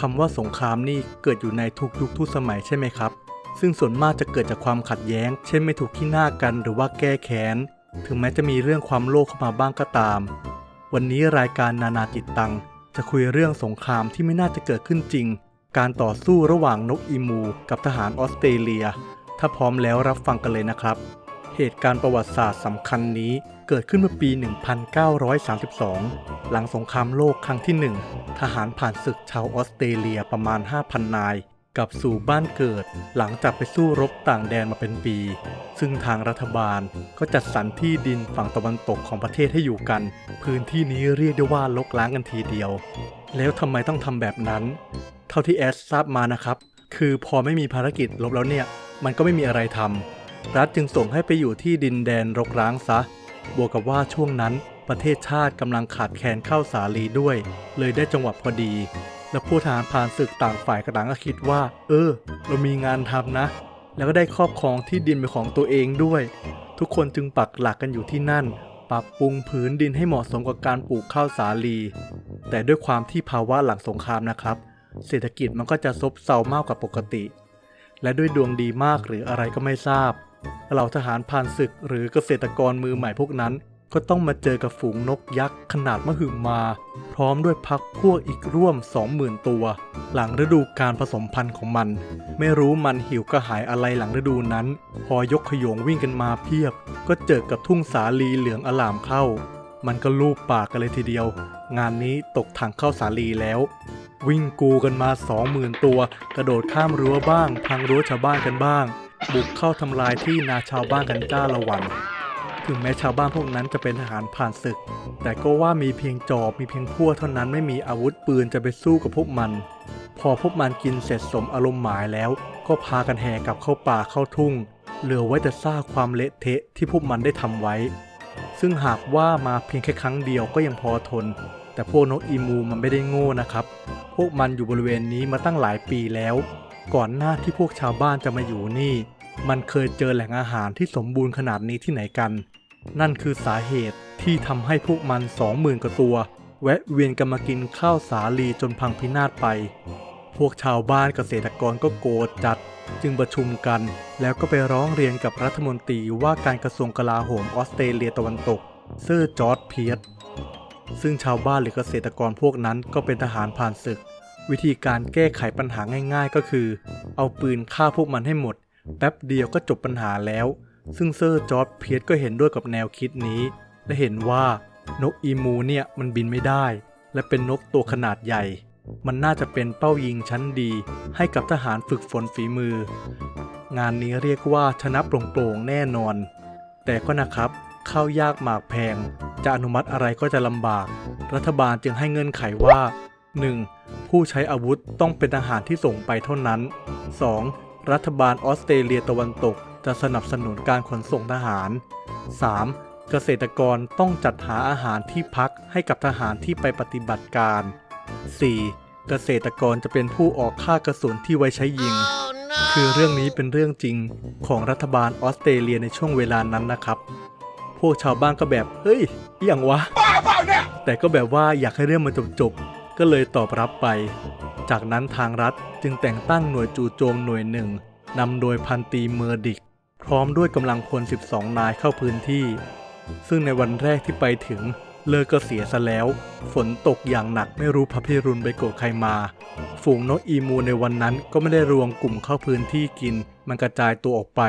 คำว่าสงครามนี่เกิดอยู่ในทุกยุคทุกสมัยใช่ไหมครับ ซึ่งส่วนมากจะเกิดจากความขัดแย้ง เช่นไม่ถูกที่หน้ากันหรือว่าแก้แค้น ถึงแม้จะมีเรื่องความโลภเข้ามาบ้างก็ตาม วันนี้รายการนานาจิตตัง จะคุยเรื่องสงครามที่ไม่น่าจะเกิดขึ้นจริง การต่อสู้ระหว่างนกอีมู กับทหารออสเตรเลีย ถ้าพร้อมแล้วรับฟังกันเลยนะครับ เหตุการณ์ประวัติศาสตร์สำคัญนี้เกิดขึ้นเมื่อปี 1932 หลังสงครามโลกครั้งที่หนึ่งทหารผ่านศึกชาวออสเตรเลียประมาณ 5,000 นายกลับสู่บ้านเกิดหลังจากไปสู้รบต่างแดนมาเป็นปี ซึ่งทางรัฐบาลก็จัดสรรที่ดินฝั่งตะวันตกของประเทศให้อยู่กัน พื้นที่นี้เรียกได้ว่าลกล้างกันทีเดียว แล้วทำไมต้องทำแบบนั้น เท่าที่แอสทราบมานะครับ คือพอไม่มีภารกิจลบแล้วเนี่ย มันก็ไม่มีอะไรทำ รัฐจึงส่งให้ไปอยู่ที่ดินแดนรกร้างซะ บวกกับว่าช่วงนั้นประเทศชาติกำลังขาดแคลนข้าวสาลีด้วย เลยได้จังหวะพอดี และผู้ทหารผ่านศึกต่างฝ่ายกระต่างก็คิดว่า เออ เรามีงานทำนะ แล้วก็ได้ครอบครองที่ดินเป็นของตัวเองด้วย ทุกคนจึงปักหลักกันอยู่ที่นั่น ปรับปรุงผืนดินให้เหมาะสมกับการปลูกข้าวสาลี แต่ด้วยความที่ภาวะหลังสงครามนะครับ เศรษฐกิจมันก็จะซบเซามากกว่าปกติ และด้วยดวงดีมากหรืออะไรก็ไม่ทราบ เหล่าทหารผ่านศึกหรือเกษตรกรมือใหม่พวกนั้น ก็ต้องมาเจอกับฝูงนกยักษ์ขนาดมหึมา พร้อมด้วยพักพวกอีกร่วม 20,000 ตัว หลังฤดูการผสมพันธุ์ของมัน ไม่รู้มันหิวกระหายอะไรหลังฤดูนั้น พอยกขยงวิ่งกันมาเพียบ ก็เจอกับทุ่งสาลีเหลืองอลามเข้า มันก็ลูบปากกันเลยทีเดียว งานนี้ตกถังเข้าสาลีแล้ววิ่งกูกันมา 20,000 ตัว กระโดดข้ามรั้วบ้าง พังรั้วชาวบ้านกันบ้าง บุกเข้าทำลายที่นาชาวบ้านกันจ้าละวัน ถึงแม้ชาวบ้านพวกนั้นจะเป็นทหารผ่านศึก แต่ก็ว่ามีเพียงจอบมีเพียงพั่วเท่านั้นไม่มีอาวุธปืนจะไปสู้กับพวกมัน พอพวกมันกินเสร็จสมอารมณ์หมายแล้ว ก็พากันแห่กลับเข้าป่าเข้าทุ่ง เหลือไว้แต่ซากความเละเทะที่พวกมันได้ทำไว้ ซึ่งหากว่ามาเพียงแค่ครั้งเดียวก็ยังพอทน แต่พวกนกอีมูมันไม่ได้โง่นะครับ พวกมันอยู่บริเวณนี้มาตั้งหลายปีแล้วก่อนหน้าที่พวกชาวบ้านจะมาอยู่นี่ มันเคยเจอแหล่งอาหารที่สมบูรณ์ขนาดนี้ที่ไหนกัน นั่นคือสาเหตุที่ทำให้พวกมันสองหมื่นกว่าตัว แวะเวียนกันมากินข้าวสาลีจนพังพินาศไป พวกชาวบ้านเกษตรกรก็โกรธจัด จึงประชุมกัน แล้วก็ไปร้องเรียนกับรัฐมนตรีว่าการกระทรวงกลาโหมออสเตรเลียตะวันตก เซอร์จอร์ดเพียร์ซึ่งชาวบ้านหรือเกษตรกรพวกนั้นก็เป็นทหารผ่านศึก วิธีการแก้ไขปัญหาง่าย ๆ ก็คือ เอาปืนฆ่าพวกมันให้หมด แป๊บเดียวก็จบปัญหาแล้ว ซึ่งเซอร์จอร์ดเพียร์ก็เห็นด้วยกับแนวคิดนี้ และเห็นว่านกอีมูเนี่ยมันบินไม่ได้ และเป็นนกตัวขนาดใหญ่ มันน่าจะเป็นเป้ายิงชั้นดี ให้กับทหารฝึกฝนฝีมือ งานนี้เรียกว่าชนะโปร่งๆแน่นอน แต่ก็นะครับข้าวยากหมากแพง จะอนุมัติอะไรก็จะลำบาก รัฐบาลจึงให้เงื่อนไขว่า 1. ผู้ใช้อาวุธต้องเป็นทหารที่ส่งไปเท่านั้น 2. รัฐบาลออสเตรเลียตะวันตกจะสนับสนุนการขนส่งทหาร 3. เกษตรกรต้องจัดหาอาหารที่พักให้กับทหารที่ไปปฏิบัติการ 4. เกษตรกรจะเป็นผู้ออกค่ากระสุนที่ไว้ใช้ยิงคือเรื่องนี้เป็นเรื่องจริงของรัฐบาลออสเตรเลียในช่วงเวลานั้นนะครับ พวกชาวบ้านก็แบบ เฮ้ยอย่างวะ แต่ก็แบบว่าอยากให้เรื่องมันจบๆก็เลยตอบรับไป จากนั้นทางรัฐจึงแต่งตั้งหน่วยจู่โจมหน่วยหนึ่งนำโดยพันตรีเมอร์ดิก พร้อมด้วยกำลังพล 12 นายเข้าพื้นที่ ซึ่งในวันแรกที่ไปถึงเลิกก็เสียซะแล้ว ฝนตกอย่างหนักไม่รู้พระพิรุณไปโกรธใครมา ฝูงนกอีมูในวันนั้นก็ไม่ได้รวมกลุ่มเข้าพื้นที่กิน มันกระจายตัวออกไป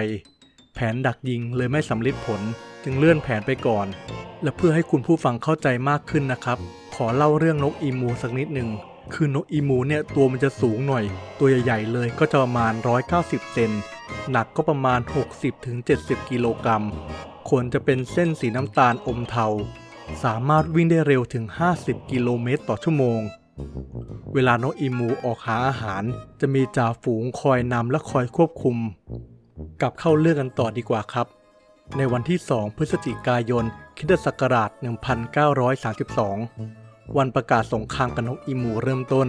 แผนดักยิงเลยไม่สำเร็จผลจึงเลื่อนแผนไปก่อน และเพื่อให้คุณผู้ฟังเข้าใจมากขึ้นนะครับ ขอเล่าเรื่องนกอีมูสักนิดหนึ่ง คือนกอีมูเนี่ยตัวมันจะสูงหน่อย ตัวใหญ่ๆเลยก็จะประมาณ 190 เซนหนักก็ประมาณ 60-70 กิโลกรัมขนจะเป็นเส้นสีน้ำตาลอมเทา สามารถวิ่งได้เร็วถึง 50 กิโลเมตรต่อชั่วโมง เวลานกอีมูออกหาอาหาร จะมีจ่าฝูงคอยนำและคอยควบคุม กลับเข้าเรื่องกันต่อดีกว่าครับ ในวันที่ 2 พฤศจิกายนคริสตศักราช 1932 วันประกาศสงครามกับนกอีมูเริ่มต้น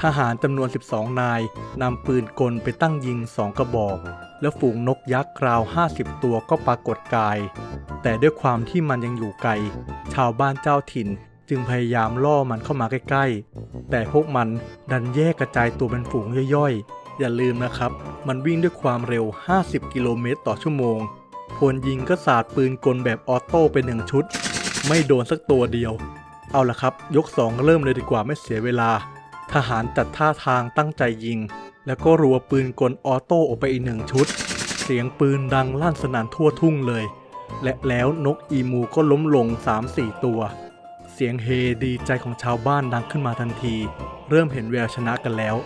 ทหารจำนวน 12 นายนำปืนกลไปตั้งยิงสองกระบอก แล้วฝูงนกยักษ์ราว 50 ตัวก็ปรากฏกาย แต่ด้วยความที่มันยังอยู่ไกล ชาวบ้านเจ้าถิ่นจึงพยายามล่อมันเข้ามาใกล้ๆ แต่พวกมันดันแยกกระจายตัวเป็นฝูงย่อยๆ อย่าลืมนะครับ มันวิ่งด้วยความเร็ว 50 กิโลเมตรต่อชั่วโมงพลยิงก็สาดปืนกลแบบออโต้ไปหนึ่งชุด ไม่โดนสักตัวเดียว เอาละครับ ยก 2 เริ่มเลยดีกว่าไม่เสียเวลา ทหารจัดท่าทางตั้งใจยิง แล้วก็รัวปืนกลออโต้ออกไปอีกหนึ่งชุด เสียงปืนดังลั่นสนั่นทั่วทุ่งเลย และแล้วนกอีมูก็ล้มลง 3-4 ตัว เสียงเฮดีใจของชาวบ้านดังขึ้นมาทันที เริ่มเห็นแววชนะกันแล้ว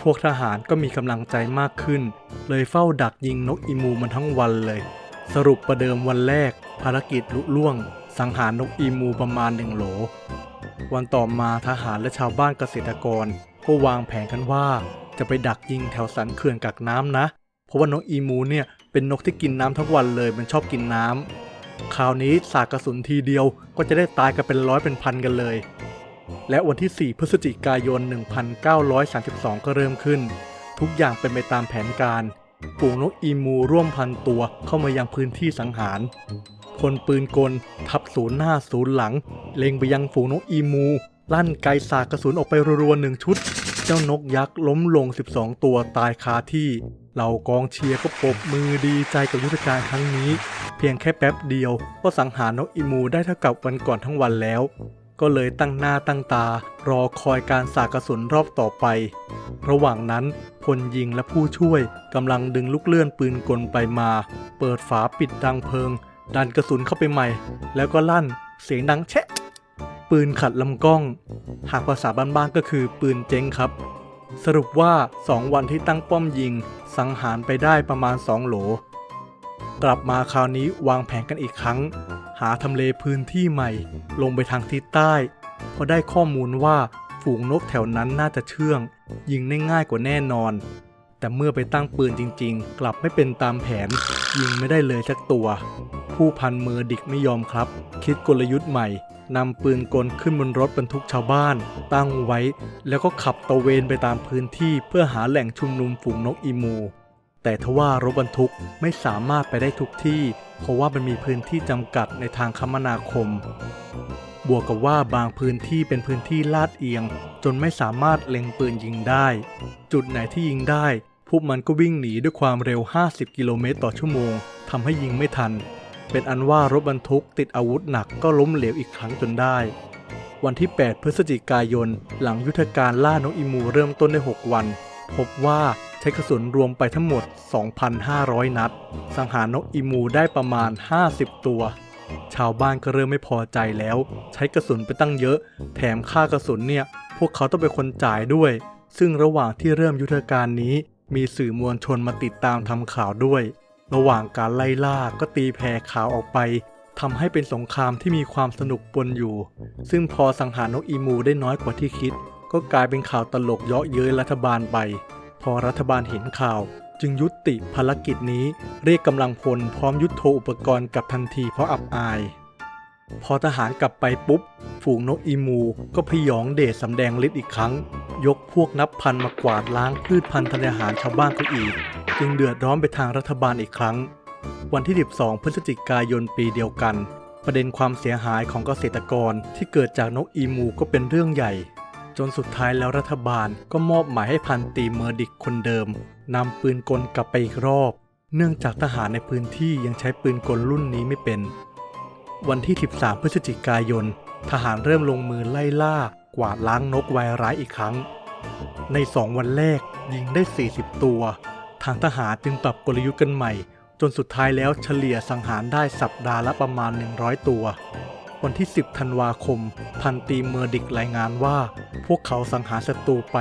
พวกทหารก็มีกำลังใจมากขึ้น เลยเฝ้าดักยิงนกอีมูมันทั้งวันเลย สรุปประเดิมวันแรก ภารกิจลุล่วง สังหารนกอีมูประมาณหนึ่งโหล วันต่อมาทหารและชาวบ้านเกษตรกร ก็วางแผนกันว่า จะไปดักยิงแถวสันเขื่อนกักน้ำนะ เพราะว่านกอีมูเนี่ยเป็นนกที่กินน้ำทั้งวันเลยมันชอบกินน้ำคราวนี้สาดกระสุนทีเดียวก็จะได้ตายกันเป็นร้อยเป็นพันกันเลย และวันที่ 4 พฤศจิกายน 1932 ก็เริ่มขึ้น ทุกอย่างเป็นไปตามแผนการฝูงนกอีมูร่วมพันตัวเข้ามายังพื้นที่สังหาร พลปืนกล ทับศูนย์หน้าศูนย์หลัง เล็งไปยังฝูงนกอีมู ลั่นไกสาดกระสุนออกไปรัวๆหนึ่งชุด เจ้านกยักษ์ล้มลง 12 ตัวตายคาที่ เหล่ากองเชียร์ก็ปรบมือดีใจกับยุทธการครั้งนี้ เพียงแค่แป๊บเดียวก็สังหารนกอีมูได้เท่ากับวันก่อนทั้งวันแล้วก็เลยตั้งหน้าตั้งตา รอคอยการสาดกระสุนรอบต่อไป ระหว่างนั้นพลยิงและผู้ช่วยกำลังดึงลูกเลื่อนปืนกลไปมา เปิดฝาปิดดังเพลิง ดันกระสุนเข้าไปใหม่ แล้วก็ลั่นเสียงดังแชะ ปืนขัดลำกล้อง หากภาษาบ้านๆก็คือปืนเจ๊งครับ สรุปว่า 2 วันที่ตั้งป้อมยิง สังหารไปได้ประมาณ 2 โหล กลับมาคราวนี้วางแผนกันอีกครั้ง หาทำเลพื้นที่ใหม่ ลงไปทางทิศใต้เพราะได้ข้อมูลว่าฝูงนกแถวนั้นน่าจะเชื่อง ยิงได้ง่ายกว่าแน่นอน แต่เมื่อไปตั้งปืนจริง ๆ กลับไม่เป็นตามแผน ยิงไม่ได้เลยสักตัว ผู้พันเมอดิกไม่ยอมครับ คิดกลยุทธ์ใหม่นำปืนกลขึ้นบนรถบรรทุกชาวบ้าน ตั้งไว้ แล้วก็ขับตระเวนไปตามพื้นที่เพื่อหาแหล่งชุมนุมฝูงนกอีมู แต่ทว่ารถบรรทุกไม่สามารถไปได้ทุกที่ เพราะว่ามันมีพื้นที่จำกัดในทางคมนาคม บวกกับว่าบางพื้นที่เป็นพื้นที่ลาดเอียง จนไม่สามารถเล็งปืนยิงได้ จุดไหนที่ยิงได้ พวกมันก็วิ่งหนีด้วยความเร็ว 50 กิโลเมตรต่อชั่วโมงทำให้ยิงไม่ทัน เป็นอันว่ารถบรรทุกติดอาวุธหนักก็ล้มเหลวอีกครั้งจนได้ วันที่ 8 พฤศจิกายน หลังยุทธการล่านกอีมูเริ่มต้นได้ 6 วัน พบว่าใช้กระสุนรวมไปทั้งหมด 2,500 นัด สังหารนกอีมูได้ประมาณ 50 ตัว ชาวบ้านก็เริ่มไม่พอใจแล้ว ใช้กระสุนไปตั้งเยอะ แถมค่ากระสุนเนี่ย พวกเขาต้องเป็นคนจ่ายด้วย ซึ่งระหว่างที่เริ่มยุทธการนี้ มีสื่อมวลชนมาติดตามทำข่าวด้วย ระหว่างการไล่ล่าก็ตีแผ่ข่าวออกไปทำให้เป็นสงครามที่มีความสนุกปนอยู่ ซึ่งพอสังหารนกอีมูได้น้อยกว่าที่คิด ก็กลายเป็นข่าวตลกเยาะเย้ยรัฐบาลไป พอรัฐบาลเห็นข่าว จึงยุติภารกิจนี้ เรียกกำลังพลพร้อมยุทโธอุปกรณ์กับทันทีเพราะอับอาย พอทหารกลับไปปุ๊บ ฝูงนกอีมูก็พยองเดชสำแดงฤทธิ์อีกครั้ง ยกพวกนับพันมากวาดล้างพืชพันธุ์ธัญญาหารชาวบ้านเขาอีก จึงเดือดร้อนไปทางรัฐบาลอีกครั้ง วันที่ 12 พฤศจิกายนปีเดียวกัน ประเด็นความเสียหายของเกษตรกรที่เกิดจากนกอีมูก็เป็นเรื่องใหญ่ จนสุดท้ายแล้วรัฐบาลก็มอบหมายให้พันตีเมอร์ดิกคนเดิมนำปืนกลกลับไปอีกรอบ เนื่องจากทหารในพื้นที่ยังใช้ปืนกลรุ่นนี้ไม่เป็น วันที่ 13 พฤศจิกายน ทหารเริ่มลงมือไล่ล่ากวาดล้างนกวายร้ายอีกครั้ง ใน 2 วันแรกยิงได้ 40 ตัว ทางทหารจึงปรับกลยุทธ์กันใหม่ จนสุดท้ายแล้วเฉลี่ยสังหารได้สัปดาห์ละประมาณ 100 ตัว วันที่ 10 ธันวาคม พันตรีเมอร์ดิกรายงานว่า พวกเขาสังหารศัตรูไป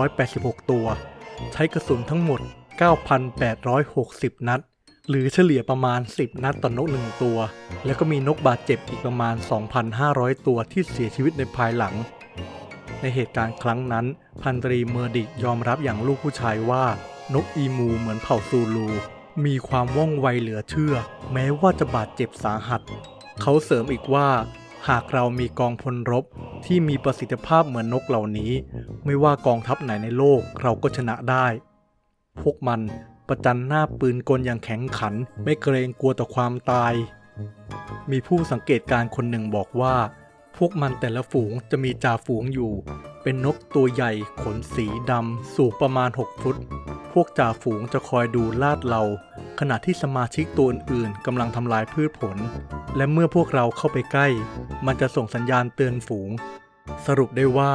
986 ตัว ใช้กระสุนทั้งหมด 9,860 นัด หรือเฉลี่ยประมาณ 10 นัดต่อนกหนึ่งตัว แล้วก็มีนกบาดเจ็บอีกประมาณ 2,500 ตัวที่เสียชีวิตในภายหลัง ในเหตุการณ์ครั้งนั้น พันตรีเมอร์ดิกยอมรับอย่างลูกผู้ชายว่า นกอีมูเหมือนเผ่าซูลู มีความว่องไวเหลือเชื่อ แม้ว่าจะบาดเจ็บสาหัส เขาเสริมอีกว่า หากเรามีกองพลรบที่มีประสิทธิภาพเหมือนนกเหล่านี้ ไม่ว่ากองทัพไหนในโลกเราก็ชนะได้ พวกมัน ประจันหน้าปืนกลอย่างแข็งขัน ไม่เกรงกลัวต่อความตาย มีผู้สังเกตการณ์คนหนึ่งบอกว่า พวกมันแต่ละฝูงจะมีจ่าฝูงอยู่ เป็นนกตัวใหญ่ขนสีดำ สูงประมาณ 6 ฟุต พวกจ่าฝูงจะคอยดูลาดเรา ขณะที่สมาชิกตัวอื่นๆกำลังทำลายพืชผล และเมื่อพวกเราเข้าไปใกล้ มันจะส่งสัญญาณเตือนฝูง สรุปได้ว่า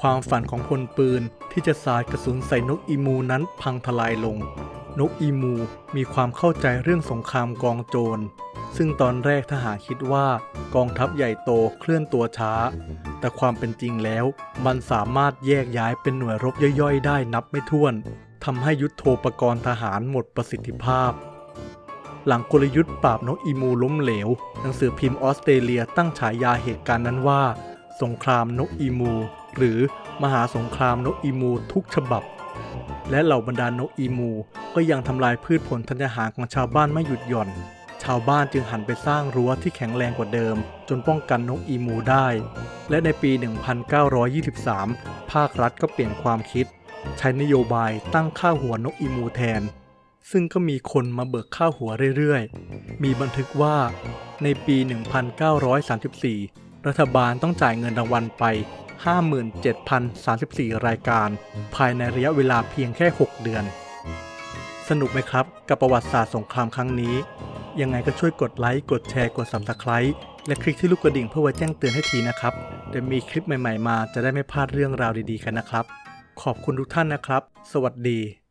ความฝันของพลปืนที่จะสาดกระสุนใส่นกอีมูนั้นพังทลายลง นกอีมูมีความเข้าใจเรื่องสงครามกองโจร ซึ่งตอนแรกทหารคิดว่ากองทัพใหญ่โตเคลื่อนตัวช้า แต่ความเป็นจริงแล้ว มันสามารถแยกย้ายเป็นหน่วยรบย่อยๆ ได้นับไม่ถ้วนทำให้ยุทธโธปกรณ์ทหารหมดประสิทธิภาพ หลังกลยุทธ์ปราบนกอีมูล้มเหลว หนังสือพิมพ์ออสเตรเลียตั้งฉายาเหตุการณ์นั้นว่า สงครามนกอีมู หรือมหาสงครามนกอีมูทุกฉบับ และเหล่าบรรดานกอีมู ก็ยังทำลายพืชผลธัญญาหารของชาวบ้านไม่หยุดหย่อน ชาวบ้านจึงหันไปสร้างรั้วที่แข็งแรงกว่าเดิม จนป้องกันนกอีมูได้ และในปี 1923 ภาครัฐก็เปลี่ยนความคิด ใช้นโยบายตั้งค่าหัวนกอีมูแทน ซึ่งก็มีคนมาเบิกค่าหัวเรื่อยๆ มีบันทึกว่าในปี 1934 รัฐบาลต้องจ่ายเงินรางวัลไป 57,034 รายการ ภายในระยะเวลาเพียงแค่ 6 เดือน สนุกไหมครับ กับประวัติศาสตร์สงครามครั้งนี้ ยังไงก็ช่วยกดไลค์ กดแชร์ กด Subscribe และคลิกที่ลูกกระดิ่งเพื่อไว้แจ้งเตือนให้ทีนะครับเดี๋ยวมีคลิปใหม่ ๆ มาจะได้ไม่พลาดเรื่องราวดีๆกันนะครับ ขอบคุณทุกท่านนะครับ สวัสดี